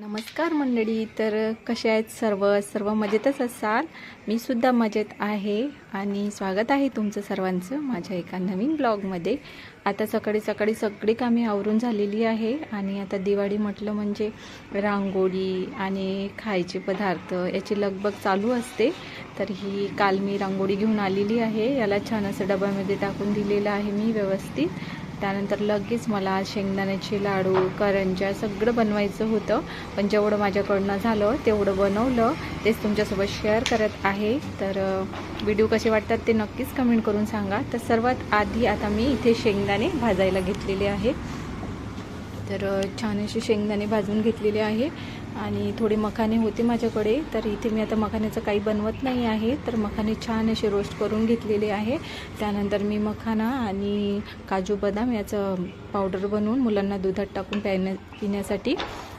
नमस्कार मंडळी तर कसे आहेत सर्व? सर्व मजेतच असाल? मी सुद्धा मजेत आहे आणि स्वागत आहे तुमचं सर्वांचं माझ्या एका नवीन ब्लॉगमध्ये. आता सकाळी सकाळी सगळी कामे आवरून झालेली आहे आणि आता दिवाळी म्हटलं म्हणजे रांगोळी आणि खायचे पदार्थ याची लगबग चालू असते. तर ही काल मी रांगोळी घेऊन आलेली आहे. याला छान असं डब्यामध्ये टाकून दिलेलं आहे मी व्यवस्थित. त्यानंतर लगेच मला शेंगदाण्याचे लाडू करंज्या सगळं बनवायचं होतं. पण जेवढं माझ्याकडनं झालं तेवढं बनवलं. तेच तुमच्यासोबत शेअर करत आहे. तर व्हिडिओ कसे वाटतात ते नक्कीच कमेंट करून सांगा. तर सर्वात आधी आता मी इथे शेंगदाणे भाजायला घेतलेले आहे तर छान असे शेंगदाणे भाजून घेतलेले आहे आणि थोडे मखाने होते माझ्याकडे तर इथे मी आता मखाण्याचं काही बनवत नाही आहे. तर मखाने छान असे रोस्ट करून घेतलेले आहे. त्यानंतर मी मखाना आणि काजू बदाम याचं पावडर बनवून मुलांना दुधात टाकून प्यायण्या पिण्यासाठी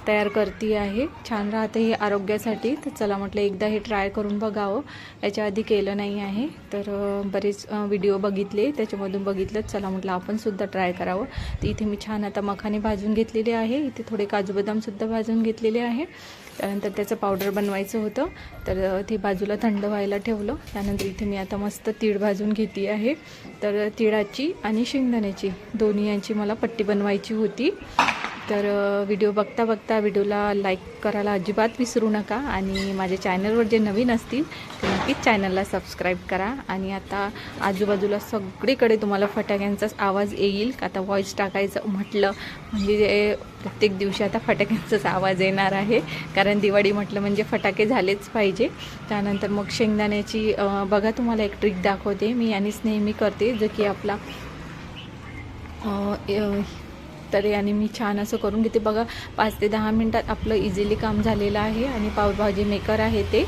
तयार करते आहे. छान राहतं हे आरोग्यासाठी. तर चला म्हटलं एकदा हे ट्राय करून बघावं. याच्या आधी केलं नाही आहे. तर बरेच व्हिडिओ बघितले. त्याच्यामधून बघितलं. चला म्हटलं आपणसुद्धा ट्राय करावं. तर इथे मी छान आता मखाने भाजून घेतलेले आहे. इथे थोडे काजू बदामसुद्धा भाजून घेतलेले आहे. त्यानंतर त्याचं पावडर बनवायचं होतं. तर ते बाजूला थंड व्हायला ठेवलं. त्यानंतर इथे मी आता मस्त तीळ भाजून घेते आहे. तर तिळाची आणि शेंगदाण्याची दोन्ही यांची मला पट्टी बनवायची होती. तर व्हिडिओ बघता बघता व्हिडिओला लाईक करायला अजिबात विसरू नका आणि माझ्या चॅनलवर जे नवीन असतील ते नक्कीच चॅनलला सबस्क्राईब करा. आणि आता आजूबाजूला सगळीकडे तुम्हाला फटाक्यांचाच आवाज येईल. आता व्हॉईस टाकायचं म्हटलं म्हणजे प्रत्येक दिवशी आता फटाक्यांचाच आवाज येणार आहे. कारण दिवाळी म्हटलं म्हणजे फटाके झालेच पाहिजे. त्यानंतर मग शेंगदाण्याची बघा तुम्हाला एक ट्रिक दाखवते. मी यानेच नेहमी करते जो की आपला तरी आणि मी छान असं करून घेते. बघा पाच ते दहा मिनटात आपलं इझिली काम झालेलं आहे आणि पावभाजी मेकर आहे ते.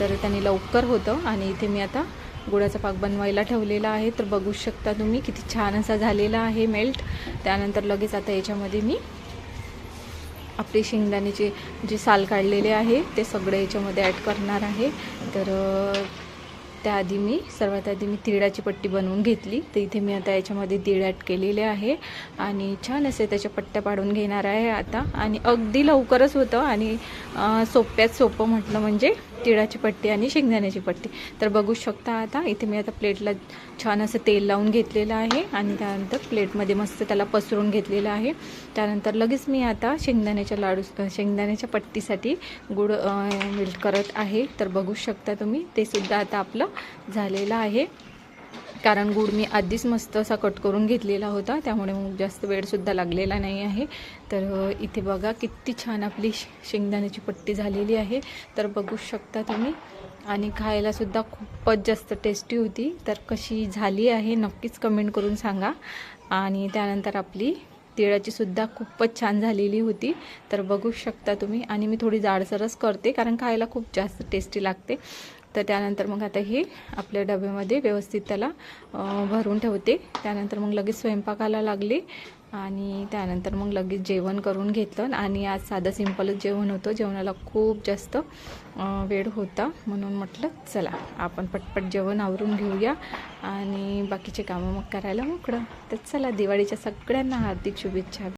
तर त्याने लवकर होतं आणि इथे मी आता गुळाचा पाक बनवायला ठेवलेला आहे. तर बघू शकता तुम्ही किती छान असा झालेला आहे मेल्ट त्यानंतर लगेच आता याच्यामध्ये मी आपले शेंगदाण्याचे जे साल काढलेले आहे ते सगळे याच्यामध्ये ॲड करणार आहे. तर त्याआधी मी सर्वात आधी मी तिळाची पट्टी बनवून घेतली. तर इथे मी आता याच्यामध्ये तीळ ॲड केलेले आहे. आणि छान असे त्याच्या पट्ट्या पाडून घेणार आहे आता. आणि अगदी लवकरच होतं आणि सोप्यात सोपं म्हटलं म्हणजे तिळाची पट्टी आणि शेंगदाण्याची पट्टी. तर बघू शकता आता इथे मी आता प्लेटला छान असं तेल लावून घेतलेलं आहे आणि त्यानंतर प्लेटमध्ये मस्त त्याला पसरून घेतलेलं आहे. त्यानंतर लगेच मी आता शेंगदाण्याच्या लाडू शेंगदाण्याच्या पट्टीसाठी गुड मिल्ट करत आहे. तर बघू शकता तुम्ही ते सुद्धा आता आपलं झालेलं आहे. कारण गूळ मी आधीच मस्त असा कट करून घेतलेला होता त्यामुळे मग जास्त वेळसुद्धा लागलेला नाही आहे. तर इथे बघा किती छान आपली शेंगदाण्याची पट्टी झालेली आहे. तर बघू शकता तुम्ही. आणि खायलासुद्धा खूपच जास्त टेस्टी होती. तर कशी झाली आहे नक्कीच कमेंट करून सांगा. आणि त्यानंतर आपली तिळाचीसुद्धा खूपच छान झालेली होती. तर बघू शकता तुम्ही. आणि मी थोडी जाडसरच करते कारण खायला खूप जास्त टेस्टी लागते. तर त्यानंतर मग आता हे आपल्या डब्यामध्ये व्यवस्थित त्याला भरून ठेवते. त्यानंतर मग लगेच स्वयंपाकाला लागले आणि त्यानंतर मग लगेच जेवण करून घेतलं. आणि आज साधं सिंपलच जेवण होतं. जेवणाला खूप जास्त वेळ होता. म्हणून म्हटलं चला आपण पटपट जेवण आवरून घेऊया. आणि बाकीचे कामं मग करायला मोकळं. तर चला दिवाळीच्या सगळ्यांना हार्दिक शुभेच्छा.